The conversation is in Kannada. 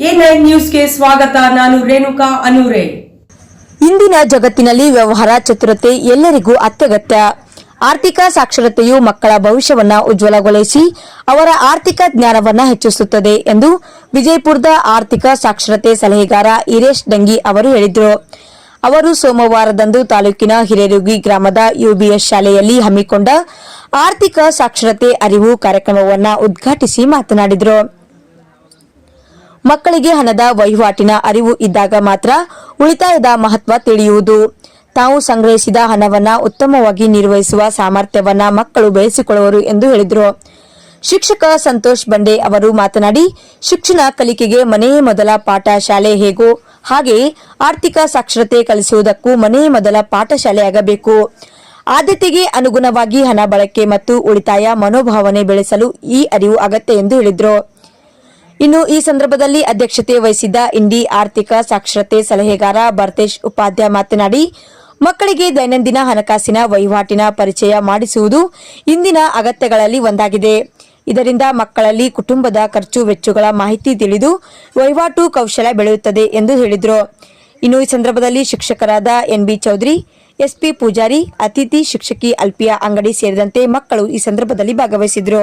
ನ್ಯೂಸ್ಗೆ ಸ್ವಾಗತ, ನಾನು ರೇಣುಕಾ ಅನೂರೆ. ಇಂದಿನ ಜಗತ್ತಿನಲ್ಲಿ ವ್ಯವಹಾರ, ಚತುರತೆ ಎಲ್ಲರಿಗೂ ಅತ್ಯಗತ್ಯ. ಆರ್ಥಿಕ ಸಾಕ್ಷರತೆಯು ಮಕ್ಕಳ ಭವಿಷ್ಯವನ್ನು ಉಜ್ವಲಗೊಳಿಸಿ ಅವರ ಆರ್ಥಿಕ ಜ್ಞಾನವನ್ನು ಹೆಚ್ಚಿಸುತ್ತದೆ ಎಂದು ವಿಜಯಪುರದ ಆರ್ಥಿಕ ಸಾಕ್ಷರತೆ ಸಲಹೆಗಾರ ಇರೇಶ್ ಡಂಗಿ ಅವರು ಹೇಳಿದರು. ಅವರು ಸೋಮವಾರದಂದು ತಾಲೂಕಿನ ಹಿರೇರುಗಿ ಗ್ರಾಮದ ಯುಬಿಎಸ್ ಶಾಲೆಯಲ್ಲಿ ಹಮ್ಮಿಕೊಂಡ ಆರ್ಥಿಕ ಸಾಕ್ಷರತೆ ಅರಿವು ಕಾರ್ಯಕ್ರಮವನ್ನು ಉದ್ಘಾಟಿಸಿ ಮಾತನಾಡಿದರು. ಮಕ್ಕಳಿಗೆ ಹಣದ ವಹಿವಾಟಿನ ಅರಿವು ಇದ್ದಾಗ ಮಾತ್ರ ಉಳಿತಾಯದ ಮಹತ್ವ ತಿಳಿಯುವುದು. ತಾವು ಸಂಗ್ರಹಿಸಿದ ಹಣವನ್ನ ಉತ್ತಮವಾಗಿ ನಿರ್ವಹಿಸುವ ಸಾಮರ್ಥ್ಯವನ್ನ ಮಕ್ಕಳು ಬೆಳೆಸಿಕೊಳ್ಳುವರು ಎಂದು ಹೇಳಿದರು. ಶಿಕ್ಷಕ ಸಂತೋಷ್ ಬಂಡೆ ಅವರು ಮಾತನಾಡಿ, ಶಿಕ್ಷಣ ಕಲಿಕೆಗೆ ಮನೆಯೇ ಮೊದಲ ಪಾಠ ಶಾಲೆ ಹೇಗೋ ಹಾಗೆಯೇ ಆರ್ಥಿಕ ಸಾಕ್ಷರತೆ ಕಲಿಸುವುದಕ್ಕೂ ಮನೆಯೇ ಮೊದಲ ಪಾಠಶಾಲೆಯಾಗಬೇಕು ಆದ್ಯತೆಗೆ ಅನುಗುಣವಾಗಿ ಹಣ ಬಳಕೆ ಮತ್ತು ಉಳಿತಾಯ ಮನೋಭಾವನೆ ಬೆಳೆಸಲು ಈ ಅರಿವು ಅಗತ್ಯ ಎಂದು ಹೇಳಿದರು. ಇನ್ನು ಈ ಸಂದರ್ಭದಲ್ಲಿ ಅಧ್ಯಕ್ಷತೆ ವಹಿಸಿದ್ದ ಇಂಡಿ ಆರ್ಥಿಕ ಸಾಕ್ಷರತೆ ಸಲಹೆಗಾರ ಭರತೇಶ್ ಉಪಾಧ್ಯಾಯ ಮಾತನಾಡಿ, ಮಕ್ಕಳಿಗೆ ದೈನಂದಿನ ಹಣಕಾಸಿನ ವಹಿವಾಟಿನ ಪರಿಚಯ ಮಾಡಿಸುವುದು ಇಂದಿನ ಅಗತ್ಯಗಳಲ್ಲಿ ಒಂದಾಗಿದೆ. ಇದರಿಂದ ಮಕ್ಕಳಲ್ಲಿ ಕುಟುಂಬದ ಖರ್ಚು ವೆಚ್ಚಗಳ ಮಾಹಿತಿ ತಿಳಿದು ವಹಿವಾಟು ಕೌಶಲ ಬೆಳೆಯುತ್ತದೆ ಎಂದು ಹೇಳಿದರು. ಇನ್ನು ಈ ಸಂದರ್ಭದಲ್ಲಿ ಶಿಕ್ಷಕರಾದ ಎನ್ಬಿ ಚೌಧರಿ ಎಸ್ಪಿ ಪೂಜಾರಿ, ಅತಿಥಿ ಶಿಕ್ಷಕಿ ಅಲ್ಪಿಯಾ ಅಂಗಡಿ ಸೇರಿದಂತೆ ಮಕ್ಕಳು ಈ ಸಂದರ್ಭದಲ್ಲಿ ಭಾಗವಹಿಸಿದರು.